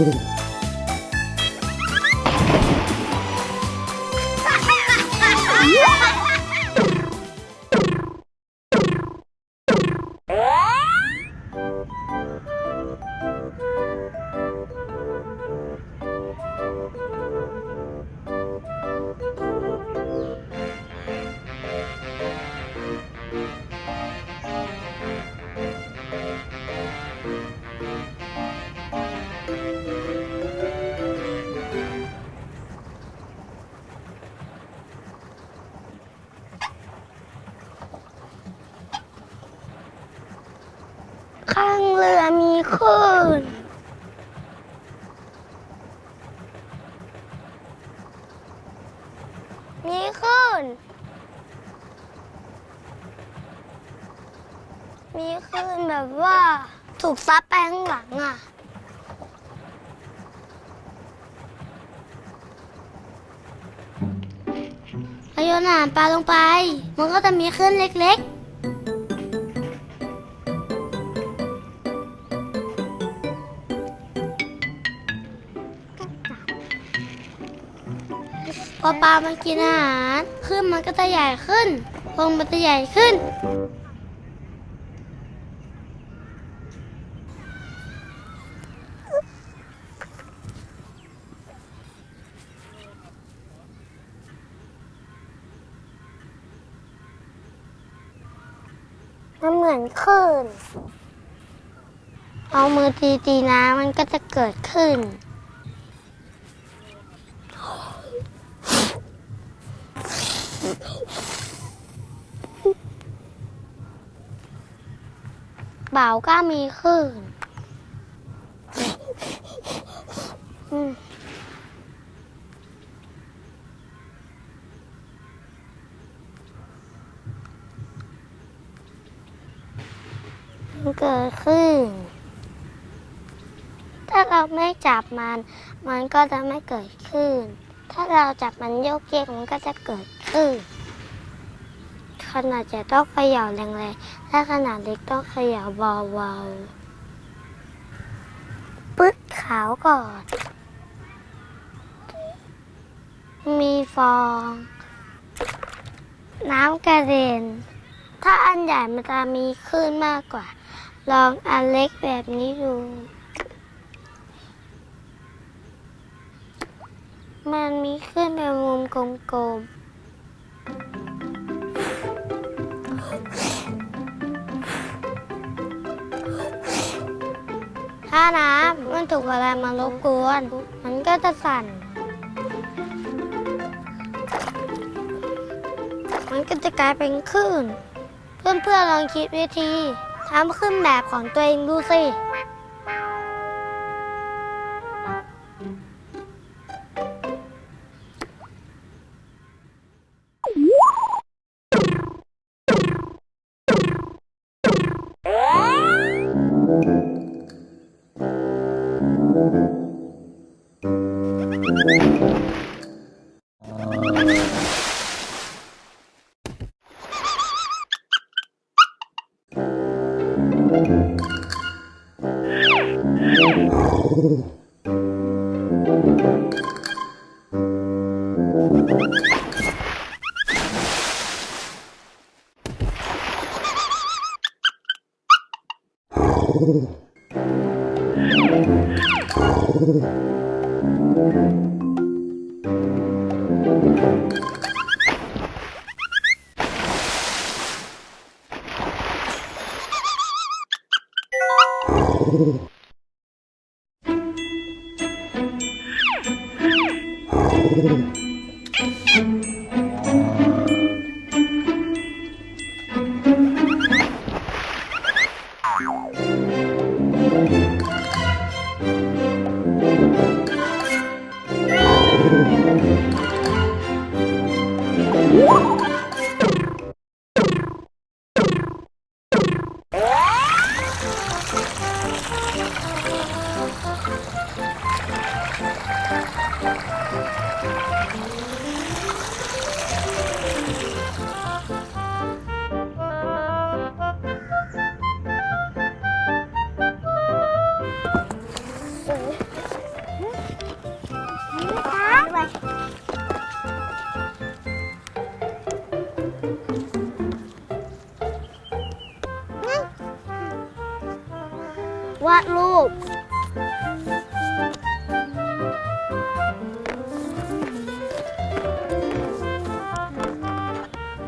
ข้ มีคลื่นมีคลื่นมีคลื่นแบบว่า ถูกซับไปข้างหลังอะพโยนอาหารปลาลงไป มันก็จะมีคลื่นเล็กๆ อปลามันกินอาหารขึ้นมันก็จะใหญ่ขึ้นพงมันจะใหญ่ขึ้น มันเหมือนคลื่น เอามือตีตีๆน้ำมันก็จะเกิดขึ้น เบาก็มีขึ้นอืมมันเกิดขึ้น ถ้าเราไม่จับมัน มันก็จะไม่เกิดขึ้น ถ้าเราจับมันโยกเยกมันก็จะเกิด ขึ้นขนาดใหญ่ต้องเขย่าแรงๆถ้าขนาดเล็กต้องเขย่าเบาๆ ปึ๊ดขาวก่อน มีฟอง น้ำกระเด็น ถ้าอันใหญ่มันจะมีคลื่นมากกว่า ลองอันเล็กแบบนี้ดู มันมีคลื่นเป็นมุมกลมๆ ถ้าน้ำมันถูกอะไรมารบกวน มันก็จะสั่น มันก็จะกลายเป็นคลื่น เพื่อนๆลองคิดวิธีทำขึ้นแบบของตัวเองดูสิ Oh.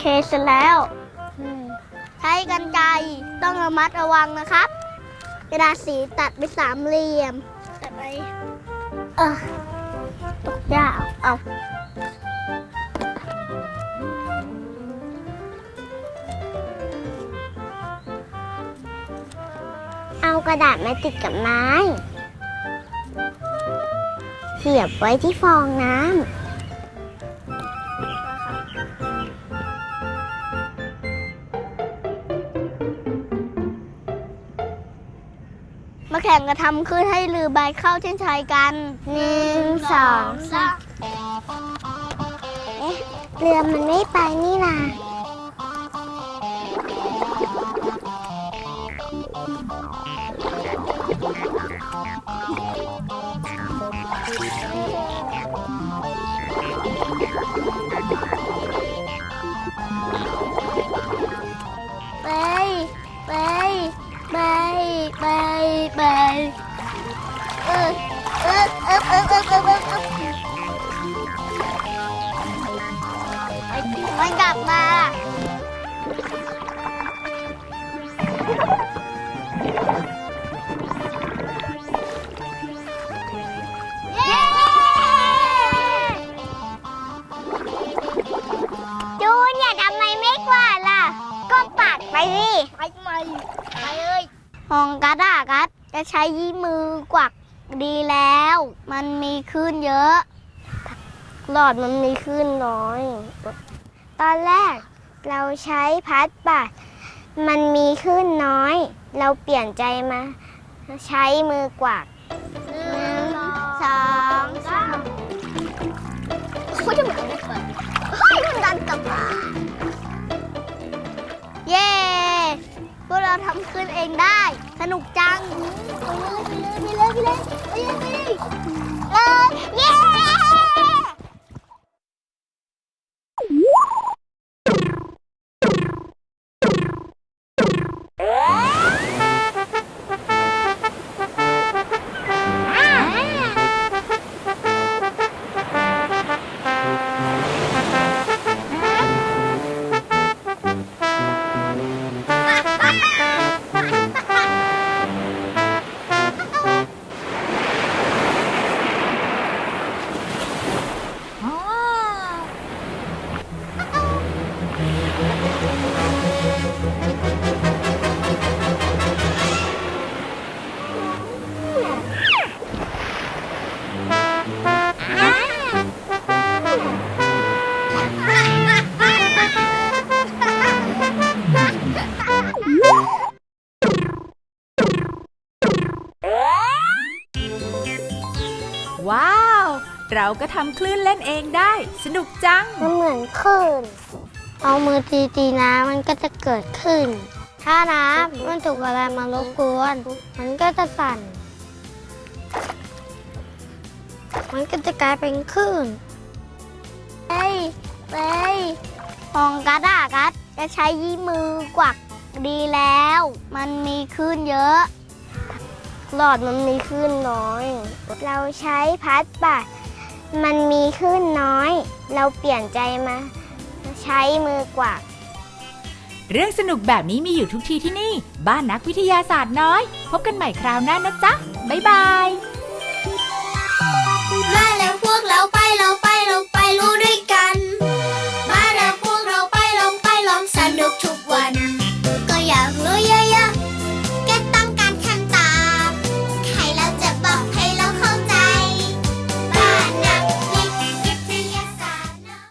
เคเสร็จแล้ว ใช้กันไกรต้องระมัดระวังนะครับ กระดาษสีตัดเป็นสามเหลี่ยม ตัดไป เออตกยากเอาเอากระดาษมาติดกับไม้ เสียบไว้ที่ฟองน้ำ ข่งกันทำขึ้นให้ลือใบเข้าเส้นชัยกันหนึ่งสองสามเอ๊ะเรือมันไม่ไปนี่นา จะใช้ยี่มือกวักดีแล้ว มันมีคลื่นเยอะ หลอดมันมีคลื่นน้อย ตอนแรกเราใช้พัดปัดมันมีคลื่นน้อย เราเปลี่ยนใจมา ใช้มือกวักหนึ่งสองสามเขาจะเหมือนไม่เปิดเฮ้ยมันดันกลับมาเย้พวกเราทำขึ้นเองได้ สนุกจัง เราก็ทำคลื่นเล่นเองได้ สนุกจัง มันเหมือนคลื่น เอามือตีตีน้ำมันก็จะเกิดขึ้น ถ้าน้ำมันถูกอะไรมารบกวน มันก็จะสั่น มันก็จะกลายเป็นคลื่นเฮ้ยเฮ้ยของกัดอะกัดจะใช้ยี่มือกวักดีแล้ว มันมีคลื่นเยอะ หลอดมันมีคลื่นน้อย เราใช้พัดปัด มันมีคลื่นน้อย เราเปลี่ยนใจมาใช้มือกวักเรื่องสนุกแบบนี้มีอยู่ทุกทีที่นี่ บ้านนักวิทยาศาสตร์น้อย พบกันใหม่คราวหน้านะจ๊ะ บ๊ายบาย